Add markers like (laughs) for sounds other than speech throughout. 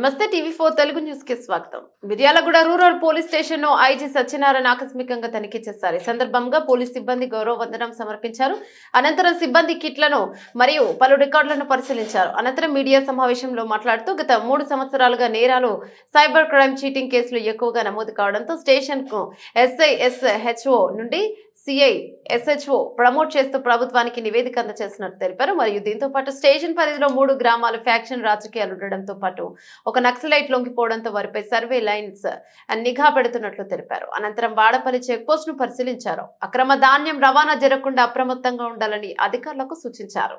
నమస్తే TV four Telugu న్యూస్కి స్వాగతం. మిర్యాలగూడ రూరల్ పోలీస్ స్టేషన్లో ఐజీ సత్యనారాయణ ఆకస్మికంగా తనిఖీ చేశారు. ఈ సందర్భంగా పోలీస్ సిబ్బంది గౌరవ వందనం సమర్పించారు. అనంతరం సిబ్బంది కిట్లను మరియు పలు రికార్డులను పరిశీలించారు. అనంతరం మీడియా సమావేశంలో మాట్లాడుతూ గత మూడు సంవత్సరాలుగా నేరాలు సైబర్ క్రైమ్ చీటింగ్ కేసులు ఎక్కువగా నమోదు కావడంతో స్టేషన్కు ఎస్ఐ ఎస్ హెచ్ఓ నుండి సిఐ ఎస్హెచ్ఓ ప్రమోట్ చేస్తూ ప్రభుత్వానికి నివేదిక అందజేసినట్టు తెలిపారు. మరియు దీంతో పాటు స్టేషన్ పరిధిలో మూడు గ్రామాలు ఫ్యాక్షన్ రాజకీయాలు ఉండడంతో పాటు ఒక నక్సలైట్ లొంగిపోవడంతో వారిపై సర్వే లైన్స్ నిఘా పెడుతున్నట్లు తెలిపారు. అనంతరం వాడపల్లి చెక్పోస్ట్ను పరిశీలించారు. అక్రమ ధాన్యం రవాణా జరగకుండా అప్రమత్తంగా ఉండాలని అధికారులకు సూచించారు.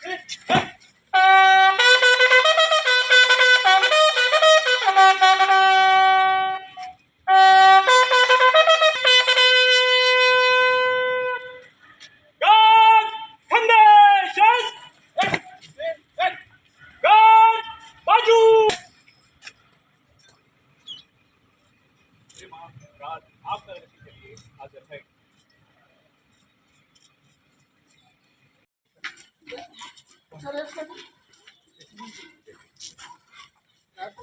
(laughs) (laughs) पिछले माह रात आपका रखने के लिए हाजिर है। आपको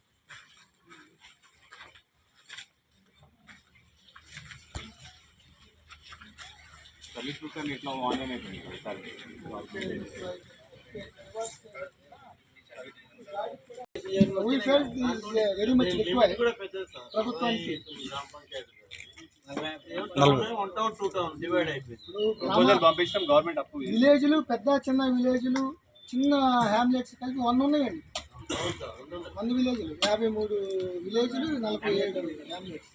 సర్వీస్ ఇట్లా ఆన్లైన్ అయిపోయింది ఒకసారి. We felt this is uh, very much required. ప్రభుత్వానికి. One town two town divide అయిపోయింది. ప్రపోజల్ పంపించడం గవర్నమెంట్ అప్రూవ్ చేసింది. విలేజ్లు పెద్ద చిన్న విలేజ్లు చిన్న హ్యామ్లెట్స్ కలిపి వంద ఉన్నాయండి. వంద విలేజ్లు యాభై మూడు విలేజ్లు నలభై ఏడు hamlets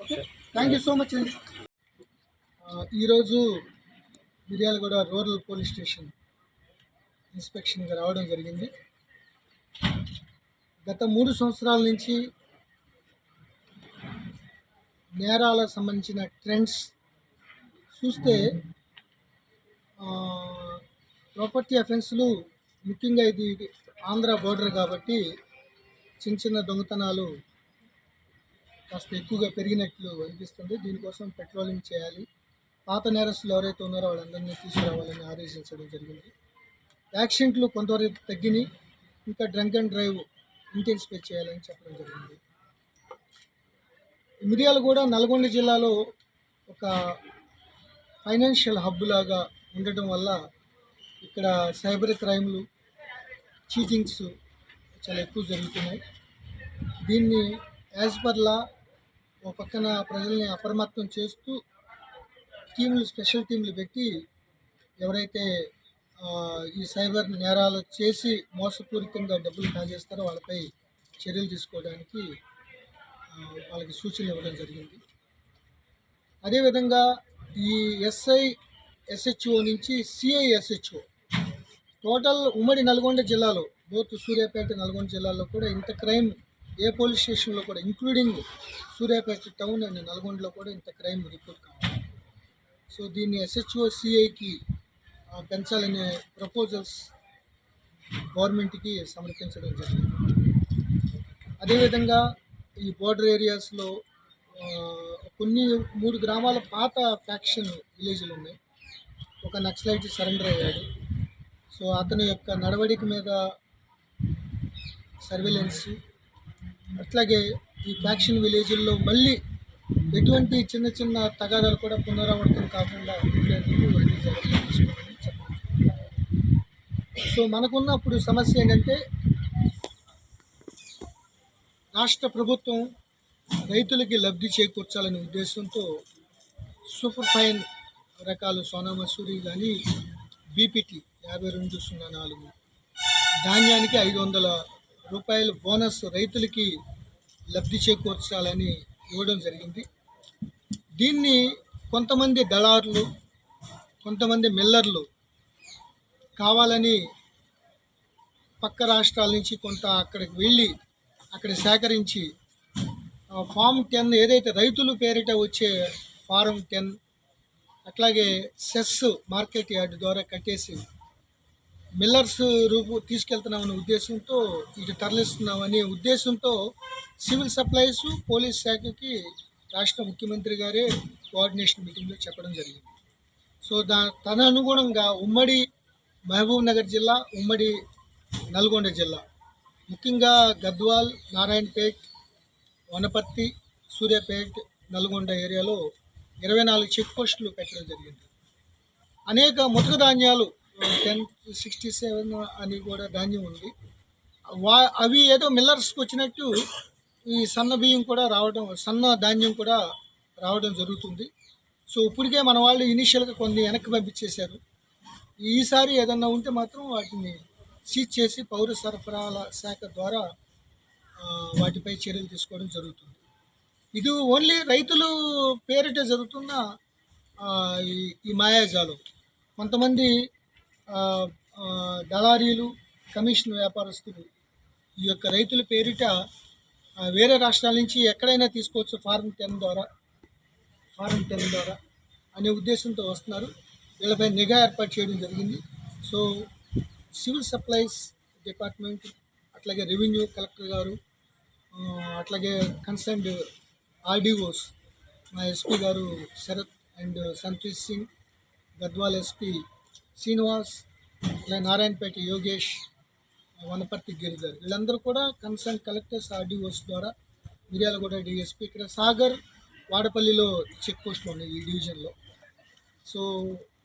okay thank you so much అండి ఈరోజు మిర్యాలగూడ రూరల్ పోలీస్ స్టేషన్ ఇన్స్పెక్షన్గా రావడం జరిగింది. గత మూడు సంవత్సరాల నుంచి నేరాలకు సంబంధించిన ట్రెండ్స్ చూస్తే ప్రాపర్టీ అఫెన్స్లు ముఖ్యంగా ఇది ఆంధ్ర బోర్డర్ కాబట్టి చిన్న చిన్న దొంగతనాలు కాస్త ఎక్కువగా పెరిగినట్లు అనిపిస్తుంది. దీనికోసం పెట్రోలింగ్ చేయాలి. పాత నేరస్తులు ఎవరైతే ఉన్నారో వాళ్ళందరినీ తీసుకురావాలని ఆదేశించడం జరిగింది. యాక్సిడెంట్లు కొంతవరకు తగ్గినాయి. ఇంకా డ్రంక్ అండ్ డ్రైవ్ ఇంటెన్సిఫై చేయాలని చెప్పడం జరిగింది. మిరియాలు కూడా నల్గొండ జిల్లాలో ఒక ఫైనాన్షియల్ హబ్ లాగా ఉండటం వల్ల ఇక్కడ సైబర్ క్రైమ్లు చీటింగ్స్ చాలా ఎక్కువ జరుగుతున్నాయి. దీన్ని యాజ్ పర్ లా ఒక పక్కన ప్రజల్ని అప్రమత్తం చేస్తూ టీంలు స్పెషల్ టీంలు పెట్టి ఎవరైతే ఈ సైబర్ నేరాలు చేసి మోసపూరితంగా డబ్బులు కాజేస్తారో వాళ్ళపై చర్యలు తీసుకోవడానికి వాళ్ళకి సూచనలు ఇవ్వడం జరిగింది. అదేవిధంగా ఈ ఎస్ఐ ఎస్హెచ్ఓ నుంచి సిఐ ఎస్హెచ్ఓ టోటల్ ఉమ్మడి నల్గొండ జిల్లాలో బోత్ సూర్యాపేట నల్గొండ జిల్లాలో కూడా ఇంత క్రైమ్ ఏ పోలీస్ స్టేషన్లో కూడా ఇంక్లూడింగ్ సూర్యాపేట టౌన్ అండ్ నల్గొండలో కూడా ఇంత క్రైమ్ రిపోర్ట్ కావాలి. సో దీన్ని ఎస్హెచ్ఓ సిఐకి పెంచాలనే ప్రపోజల్స్ గవర్నమెంట్కి సమర్పించడం జరిగింది. అదేవిధంగా ఈ బోర్డర్ ఏరియాస్లో కొన్ని మూడు గ్రామాల పాత ఫ్యాక్షన్ విలేజ్లు ఉన్నాయి. ఒక నక్సలైట్ సరెండర్ అయ్యాడు. సో అతని యొక్క నడవడిక మీద సర్వేలెన్స్ అట్లాగే ఈ ఫ్యాక్షన్ విలేజ్ల్లో మళ్ళీ ఎటువంటి చిన్న చిన్న తగాదాలు కూడా పునరావృతం కాకుండా ఉండేందుకు అన్ని జాగ్రత్తలు సో మనకున్న ఇప్పుడు సమస్య ఏంటంటే రాష్ట్ర ప్రభుత్వం రైతులకి లబ్ధి చేకూర్చాలనే ఉద్దేశంతో సూపర్ ఫైన్ రకాలు సోనా మసూరి కానీ బీపీటీ యాభై రెండు సున్నా నాలుగు ధాన్యానికి ఐదు వందల రూపాయల బోనస్ రైతులకి లబ్ధి చేకూర్చాలని ఇవ్వడం జరిగింది. దీన్ని కొంతమంది దళారులు కొంతమంది మిల్లర్లు కావాలని పక్క రాష్ట్రాల నుంచి కొంత అక్కడికి వెళ్ళి అక్కడ సేకరించి ఫామ్ టెన్ ఏదైతే రైతులు పేరిట వచ్చే ఫారం టెన్ అట్లాగే సెస్ మార్కెట్ యార్డ్ ద్వారా కట్టేసి మిల్లర్స్ రూపు తీసుకెళ్తున్నామనే ఉద్దేశంతో ఇటు తరలిస్తున్నామనే ఉద్దేశంతో సివిల్ సప్లైస్ పోలీస్ శాఖకి రాష్ట్ర ముఖ్యమంత్రి గారే కోఆర్డినేషన్ మీటింగ్లో చెప్పడం జరిగింది. సో దా తన అనుగుణంగా ఉమ్మడి మహబూబ్ నగర్ జిల్లా ఉమ్మడి నల్గొండ జిల్లా. ముఖ్యంగా గద్వాల్ నారాయణపేట్ వనపర్తి సూర్యాపేట్ నల్గొండ ఏరియాలో ఇరవై నాలుగు చెక్ పోస్టులు పెట్టడం జరిగింది. అనేక ముతక ధాన్యాలు టెన్ సిక్స్టీ సెవెన్ అని కూడా ధాన్యం ఉంది. వా అవి ఏదో మిల్లర్స్కి వచ్చినట్టు ఈ సన్న బియ్యం కూడా రావడం సన్న ధాన్యం కూడా రావడం జరుగుతుంది. సో ఇప్పటికే మన వాళ్ళు ఇనీషియల్గా కొన్ని వెనక్కి పంపించేశారు. ఈసారి ఏదన్నా ఉంటే మాత్రం వాటిని సీజ్ చేసి పౌర సరఫరాల శాఖ ద్వారా వాటిపై చర్యలు తీసుకోవడం జరుగుతుంది. ఇది ఓన్లీ రైతులు పేరిట జరుగుతున్న ఈ ఈ మాయాజాలం. కొంతమంది దళారీలు కమిషన్ వ్యాపారస్తులు ఈ యొక్క రైతుల పేరిట వేరే రాష్ట్రాల నుంచి ఎక్కడైనా తీసుకోవచ్చు ఫారం టెన్ ద్వారా ఫారం టెన్ ద్వారా అనే ఉద్దేశంతో వస్తున్నారు. వీళ్ళపై నిఘా ఏర్పాటు చేయడం జరిగింది. సో సివిల్ సప్లైస్ డిపార్ట్మెంట్ అట్లాగే రెవెన్యూ కలెక్టర్ గారు అట్లాగే కన్సర్న్డ్ ఆర్డీఓస్ మా SP garu Sharath and Santhosh Singh Gadwal SP Srinivas అట్లాగే నారాయణపేట యోగేష్ వనపర్తి గిరిధర్ వీళ్ళందరూ కూడా కన్సర్న్ కలెక్టర్స్ ఆర్డీఓస్ ద్వారా మిర్యాలగూడ డిఎస్పీ ఇక్కడ సాగర్ వాడపల్లిలో చెక్ పోస్టులు ఉన్నాయి ఈ డివిజన్లో. సో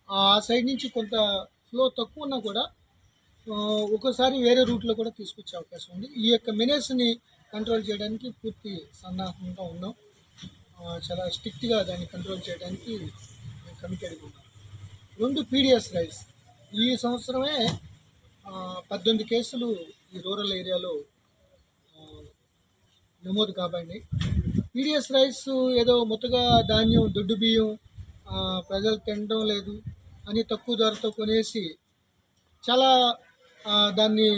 ఆ సైడ్ నుంచి కొంత ఫ్లో తక్కువ ఉన్నా కూడా ఒక్కోసారి వేరే రూట్లో కూడా తీసుకొచ్చే అవకాశం ఉంది. ఈ యొక్క మెనేస్ని కంట్రోల్ చేయడానికి పూర్తి సన్నాహంగా ఉన్నాం. చాలా స్ట్రిక్ట్గా దాన్ని కంట్రోల్ చేయడానికి కమిటెడ్గా ఉన్నాం. రెండు పీడిఎస్ రైస్. ఈ సంవత్సరమే పద్దెనిమిది కేసులు ఈ రూరల్ ఏరియాలో నమోదు కాబడినాయి పీడిఎస్ రైస్ ఏదో ముతగా ధాన్యం దొడ్డు బియ్యం ప్రజలు తినడం లేదు అని తక్కువ ధరతో కొనేసి చాలా దాన్ని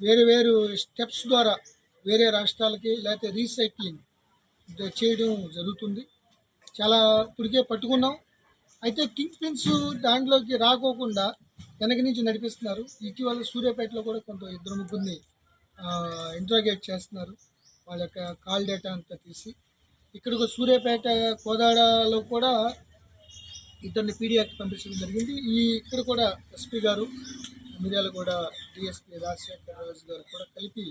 వేరు వేరు స్టెప్స్ ద్వారా వేరే రాష్ట్రాలకి లేకపోతే రీసైక్లింగ్ చేయడం జరుగుతుంది. చాలా ఇప్పటికే పట్టుకున్నాం. అయితే కింగ్ పిన్స్ దాంట్లోకి రాకోకుండా వెనక నుంచి నడిపిస్తున్నారు. ఇటీవల సూర్యాపేటలో కూడా కొంత ఇద్దరు ముగ్గురిని ఇంట్రాగేట్ చేస్తున్నారు. వాళ్ళ యొక్క కాల్ డేటా అంతా తీసి. ఇక్కడ సూర్యాపేట కోదాడలో కూడా ఇద్దరిని పీడియాకి పంపించడం జరిగింది. ఈ ఇక్కడ కూడా ఎస్పీ గారు మిర్యాల కూడా డిఎస్పీ రాజశేఖర్ రాజు గారు కూడా కలిపి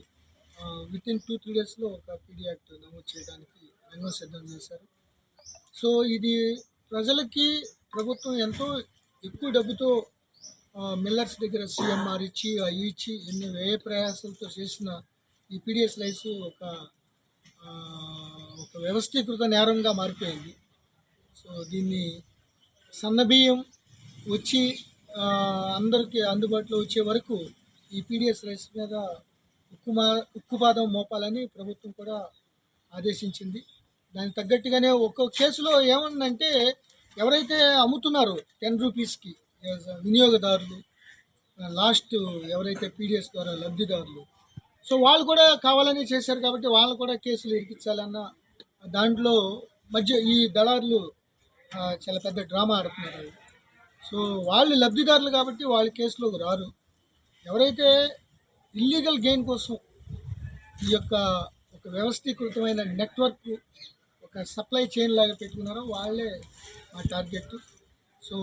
విత్ ఇన్ టూ త్రీ డేస్లో ఒక పీడియాక్ట్ నమోదు చేయడానికి రంగం సిద్ధం చేశారు. సో ఇది ప్రజలకి ప్రభుత్వం ఎంతో ఎక్కువ డబ్బుతో మిల్లర్స్ దగ్గర సీఎంఆర్ ఇచ్చి అవి ఇచ్చి ఎన్ని వ్యయ ప్రయాసాలతో చేసిన ఈ పీడిఎస్ రైస్ ఒక ఒక వ్యవస్థీకృత నేరంగా మారిపోయింది. సో దీన్ని సన్నబియ్యం వచ్చి అందరికీ అందుబాటులో వచ్చే వరకు ఈ పీడిఎస్ రైస్ మీద ఉక్కుమా ఉక్కుపాదం మోపాలని ప్రభుత్వం కూడా ఆదేశించింది. దానికి తగ్గట్టుగానే ఒక్కొక్క కేసులో ఏమన్నంటే ఎవరైతే అమ్ముతున్నారో టెన్ రూపీస్కి వినియోగదారులు లాస్ట్ ఎవరైతే పీడిఎస్ ద్వారా లబ్ధిదారులు. సో వాళ్ళు కూడా కావాలని చేశారు కాబట్టి వాళ్ళు కూడా కేసులు ఇరికించాలన్న దాంట్లో మధ్య ఈ దళారులు చాలా పెద్ద డ్రామా ఆడుతున్నారు. సో వాళ్ళు లబ్ధిదారులు కాబట్టి వాళ్ళ కేసులోకి రారు. ఎవరైతే ఇల్లీగల్ గెయిన్ కోసం ఈ యొక్క ఒక వ్యవస్థీకృతమైన నెట్వర్క్ ఒక సప్లై చైన్ లాగా పెట్టుకున్నారో వాళ్ళే మా టార్గెట్ సో